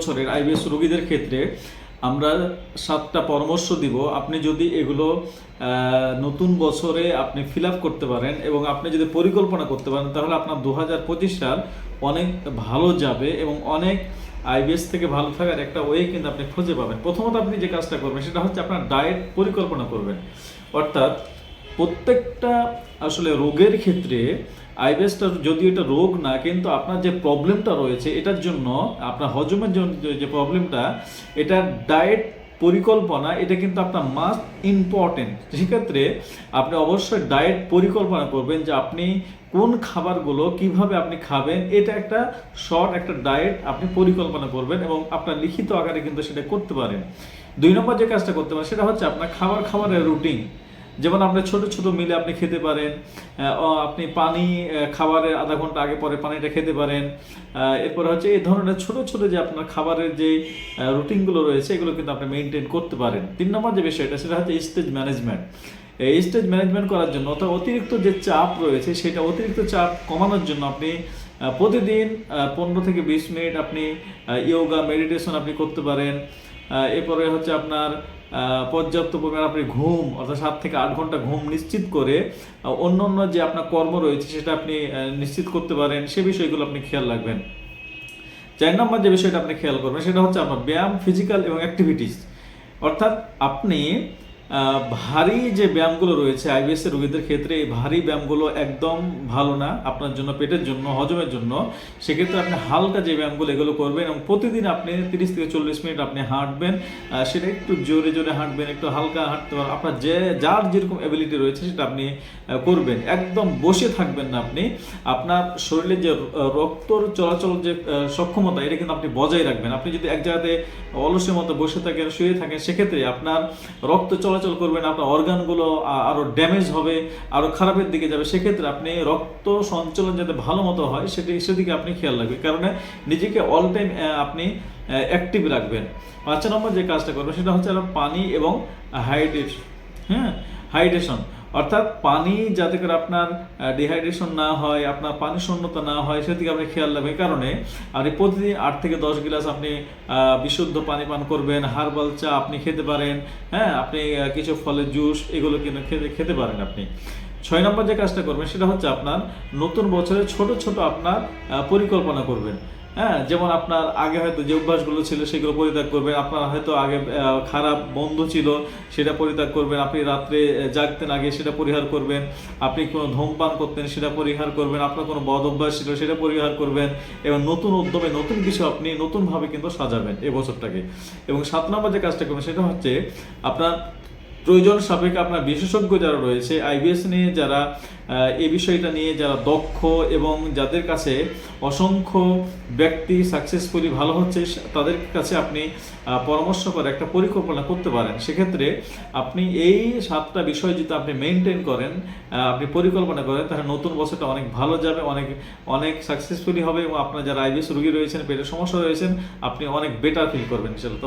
বছরের আইবিএস রোগীদের ক্ষেত্রে আমরা সাতটা পরামর্শ দিব। আপনি যদি এগুলো নতুন বছরে আপনি ফিল করতে পারেন এবং আপনি যদি পরিকল্পনা করতে পারেন, তাহলে আপনার দু হাজার পঁচিশ সাল অনেক ভালো যাবে এবং অনেক আইবিএস থেকে ভালো থাকার একটা ওয়ে কিন্তু আপনি খুঁজে পাবেন। প্রথমত আপনি যে কাজটা করবেন, সেটা হচ্ছে আপনার ডায়েট পরিকল্পনা করবেন। অর্থাৎ প্রত্যেকটা আসলে রোগের ক্ষেত্রে আইবিএসটা যদি এটা রোগ না, কিন্তু আপনার যে প্রবলেমটা রয়েছে এটার জন্য, আপনার হজমের জন্য যে- যে প্রবলেমটা এটা ডায়েট পরিকল্পনা, এটা কিন্তু আপনার মাস্ট ইম্পর্টেন্ট। সেক্ষেত্রে আপনি অবশ্যই ডায়েট পরিকল্পনা করবেন যে আপনি কোন খাবারগুলো কীভাবে আপনি খাবেন, এটা একটা শর্ট একটা ডায়েট আপনি পরিকল্পনা করবেন এবং আপনার লিখিত আকারে কিন্তু সেটা করতে পারেন। দুই নম্বর যে কাজটা করতে পারেন, সেটা হচ্ছে আপনার খাবার খাবারের রুটিন। যেমন আপনি ছোট ছোট মিলে আপনি খেতে পারেন আপনি পানি খাবারের আধা ঘণ্টা আগে পরে পানিটা খেতে পারেন। এরপরে হচ্ছে এই ধরনের ছোট ছোট যে আপনার খাবারের যে রুটিনগুলো রয়েছে, এগুলো কিন্তু আপনি মেনটেন করতে পারেন। তিন নম্বর যে বিষয়টা, সেটা হচ্ছে স্টেজ ম্যানেজমেন্ট এই স্টেজ ম্যানেজমেন্ট করার জন্য অর্থাৎ অতিরিক্ত যে চাপ রয়েছে, সেটা অতিরিক্ত চাপ কমানোর জন্য আপনি প্রতিদিন পনেরো থেকে বিশ মিনিট আপনি ইয়োগা মেডিটেশন আপনি করতে পারেন। এরপরে হচ্ছে আপনার পর্যাপ্ত পরিমাণ আপনি ঘুম, অর্থাৎ সাত থেকে আট ঘণ্টা ঘুম নিশ্চিত করে অন্য অন্য যে আপনার কর্ম রয়েছে সেটা আপনি নিশ্চিত করতে পারেন, সে বিষয়গুলো আপনি খেয়াল রাখবেন। চার নম্বর যে বিষয়টা আপনি খেয়াল করবেন, সেটা হচ্ছে আপনার ব্যায়াম ফিজিক্যাল এবং অ্যাক্টিভিটিস অর্থাৎ আপনি ভারী যে ব্যায়ামগুলো রয়েছে আইবিএস রোগীদের ক্ষেত্রে এই ভারী ব্যায়ামগুলো একদম ভালো না, আপনার জন্য, পেটের জন্য, হজমের জন্য। সেক্ষেত্রে আপনি হালকা যে ব্যায়ামগুলো এগুলো করবেন এবং প্রতিদিন আপনি তিরিশ থেকে চল্লিশ মিনিট আপনি হাঁটবেন সেটা একটু জোরে জোরে হাঁটবেন, একটু হালকা হাঁটতে পারেন। আপনার যে, যার যেরকম অ্যাবিলিটি রয়েছে সেটা আপনি করবেন। একদম বসে থাকবেন না আপনি। আপনার শরীরে যে রক্তর চলাচল যে সক্ষমতা, এটা কিন্তু আপনি বজায় রাখবেন। আপনি যদি এক জায়গাতে অলসের মতো বসে থাকেন, শুয়ে থাকেন, সেক্ষেত্রে আপনার রক্ত চলাচল করবে না আপনার অর্গানগুলো আরও ড্যামেজ হবে আরও খারাপের দিকে যাবে, সেক্ষেত্রে আপনি রক্ত সঞ্চালন যাতে ভালো মতো হয়, সেটি, সেদিকে আপনি খেয়াল রাখবেন। কারণ নিজেকে অল টাইম আপনি অ্যাক্টিভ রাখবেন। পাঁচ নম্বর যে কাজটা করবেন, সেটা হচ্ছে পানি এবং হাইড্রেট হ্যাঁ? হাইড্রেশন। অর্থাৎ পানি যাতে করে আপনার ডিহাইড্রেশন না হয়, আপনার পানি শূন্যতা না হয়, সেদিকে আপনি খেয়াল রাখবেন। কারণে আপনি প্রতিদিন আট থেকে দশ গ্লাস আপনি বিশুদ্ধ পানি পান করবেন। হার্বাল চা আপনি খেতে পারেন হ্যাঁ? আপনি কিছু ফলের জুস, এগুলো কিন্তু খেতে খেতে পারেন আপনি। ছয় নম্বর যে কাজটা করবেন, সেটা হচ্ছে আপনার নতুন বছরে ছোট ছোট আপনার পরিকল্পনা করবেন। হ্যাঁ যেমন আপনার আগে হয়তো যে অভ্যাসগুলো ছিল সেগুলো পরিত্যাগ করবেন, আপনার হয়তো আগে খারাপ বন্ধ ছিল সেটা পরিত্যাগ করবেন, আপনি রাত্রে জাগতেন আগে সেটা পরিহার করবেন, আপনি কোনো ধূমপান করতেন সেটা পরিহার করবেন, আপনার কোনো বদ অভ্যাস ছিল সেটা পরিহার করবেন, এবং নতুন উদ্যমে নতুন কিছু আপনি নতুনভাবে কিন্তু সাজাবেন এই বছরটাকে। এবং সাত নম্বর যে কাজটা করবেন সেটা হচ্ছে আপনার প্রয়োজন সাপেক্ষে আপনার বিশেষজ্ঞ যারা রয়েছে আইবিএস নিয়ে যারা এ বিষয়টা নিয়ে যারা দক্ষ এবং যাদের কাছে অসংখ্য ব্যক্তি সাকসেসফুলি ভালো হচ্ছে, তাদের কাছে আপনি পরামর্শ করে একটা পরিকল্পনা করতে পারেন। সেক্ষেত্রে আপনি এই সাতটা বিষয় যদি আপনি মেনটেন করেন আপনি পরিকল্পনা করেন, তাহলে নতুন বছরটা অনেক ভালো যাবে, অনেক অনেক সাকসেসফুলি হবে এবং আপনার যারা আইবিএস রুগী রয়েছেন, পেটের সমস্যা রয়েছেন, আপনি অনেক বেটার ফিল করবেন তো